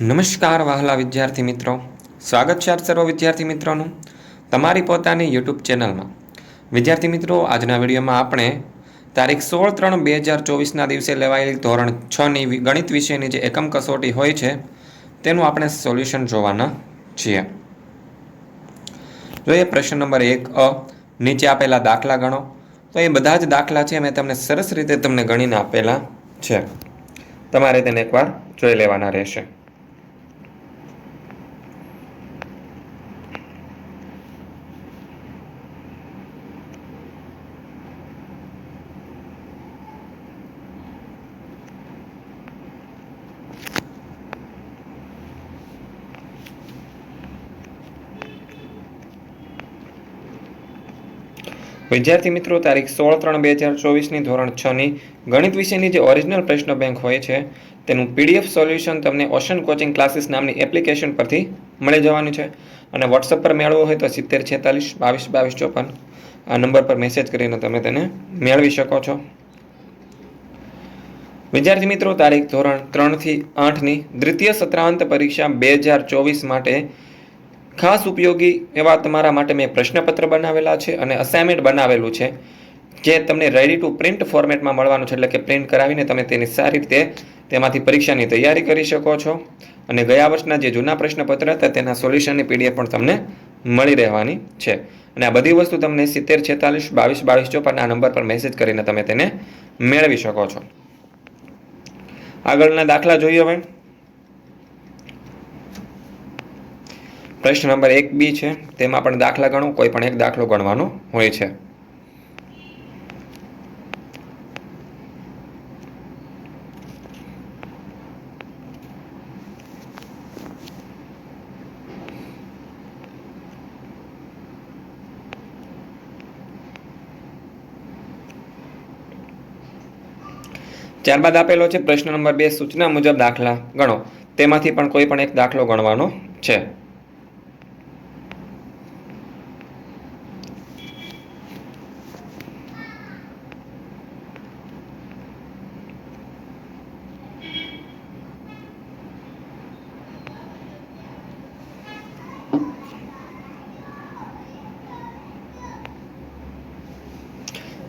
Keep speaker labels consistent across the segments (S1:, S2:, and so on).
S1: નમસ્કાર વહાલા વિદ્યાર્થી મિત્રો. સ્વાગત છે આપ સર્વ વિદ્યાર્થી મિત્રોનું. તમારી પોતાની યુટ્યુબ ચેનલમાં. વિદ્યાર્થી મિત્રો, આજના વિડીયોમાં આપણે તારીખ સોળ ત્રણ બે હજાર ચોવીસના દિવસે લેવાયેલી ધોરણ છની ગણિત વિષયની જે એકમ કસોટી હોય છે, તેનું આપણે સોલ્યુશન જોવાના છીએ. જોઈએ પ્રશ્ન નંબર એક, અ, નીચે આપેલા દાખલા ગણો. તો એ બધા જ દાખલા છે, મેં તમને સરસ રીતે તમને ગણીને આપેલા છે. તમારે તેને એકવાર જોઈ લેવાના રહેશે. વિદ્યાર્થી મિત્રો, તારીખ સોળ ત્રણ બે હજાર ચોવીસની ધોરણ છની ગણિત વિષયની જે ઓરિજિનલ પ્રશ્ન બેંક હોય છે, તેનું પીડીએફ સોલ્યુશન તમને ઓશન કોચિંગ ક્લાસીસ નામની એપ્લિકેશન પરથી મળી જવાનું છે. અને વોટ્સઅપ પર મેળવવું હોય તો સિત્તેર છેતાલીસ બાવીસ બાવીસ ચોપન. આ નંબર પર મેસેજ કરીને તમે તેને મેળવી શકો છો. વિદ્યાર્થી મિત્રો, તારીખ ધોરણ ત્રણથી આઠની દ્વિતીય સત્રાંત પરીક્ષા બે હજાર ચોવીસ માટે ખાસ ઉપયોગી એવા તમારા માટે મેં પ્રશ્નપત્ર બનાવેલા છે અને અસાઇનમેન્ટ બનાવેલું છે, જે તમને રેડી ટુ પ્રિન્ટ ફોર્મેટમાં મળવાનું છે, એટલે કે પ્રિન્ટ કરાવીને તમે તેની સારી રીતે તેમાંથી પરીક્ષાની તૈયારી કરી શકો છો. અને ગયા વર્ષના જે જૂના પ્રશ્નપત્ર હતા, તેના સોલ્યુશનની પીડીએફ પણ તમને મળી રહેવાની છે. અને આ બધી વસ્તુ તમને સિત્તેર, છેતાલીસ, બાવીસ બાવીસ ચોપન નંબર પર મેસેજ કરીને તમે તેને મેળવી શકો છો. આગળના દાખલા જોઈએ હવે. પ્રશ્ન નંબર એક બી છે, તેમાં પણ દાખલા ગણો, કોઈ પણ એક દાખલો ગણવાનો હોય છે. ત્યારબાદ આપેલો છે, પ્રશ્ન નંબર બે, સૂચના મુજબ દાખલા ગણો. તેમાંથી પણ કોઈ પણ એક દાખલો ગણવાનો છે.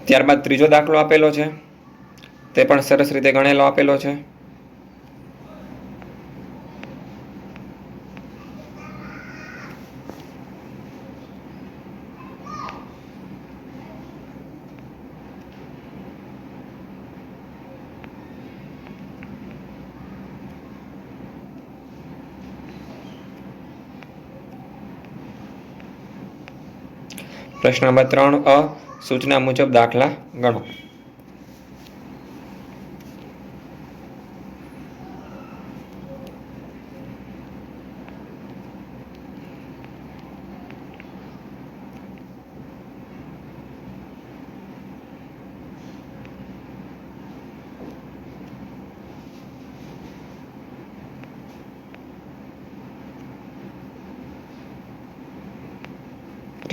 S1: ત્યારબાદ ત્રીજો દાખલો આપેલો છે. તે પણ સરસ રીતે ગણેલો આપેલો છે. પ્રશ્ન નંબર ત્રણ અ સૂચના મુજબ દાખલા ગણો.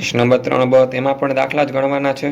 S1: પ્રશ્ન નંબર ત્રણ બ તેમાં પણ દાખલા જ ગણવાના છે.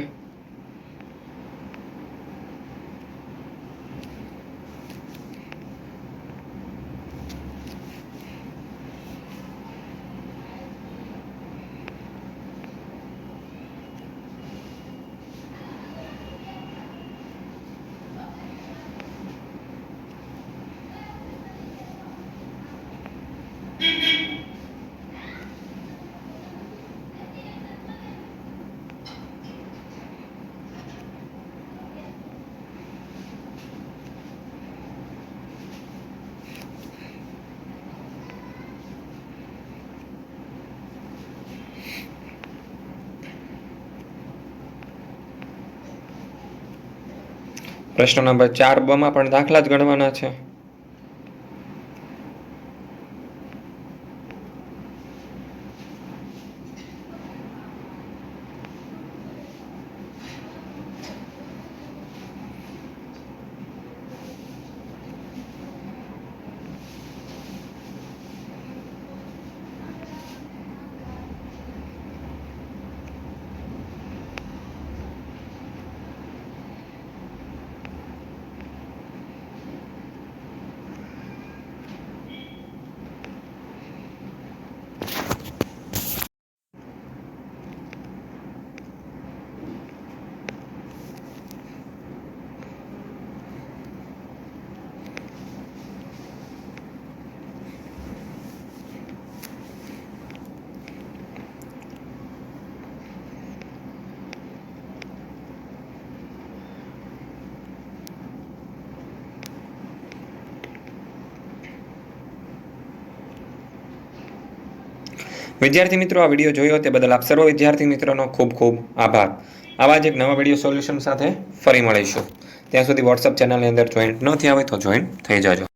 S1: પ્રશ્ન નંબર ચાર બમાં પણ દાખલા જ ગણવાના છે. વિદ્યાર્થી મિત્રો, આ વીડિયો જોયો તે બદલ આપ સર્વ વિદ્યાર્થી મિત્રોનો ખૂબ ખૂબ આભાર. આવા જ એક નવા વીડિયો સોલ્યુશન સાથે ફરી મળીશું. ત્યાં સુધી વોટ્સઅપ ચેનલની અંદર જોઈન્ટ ન થયા હોય તો જોઈન્ટ થઈ જાજો.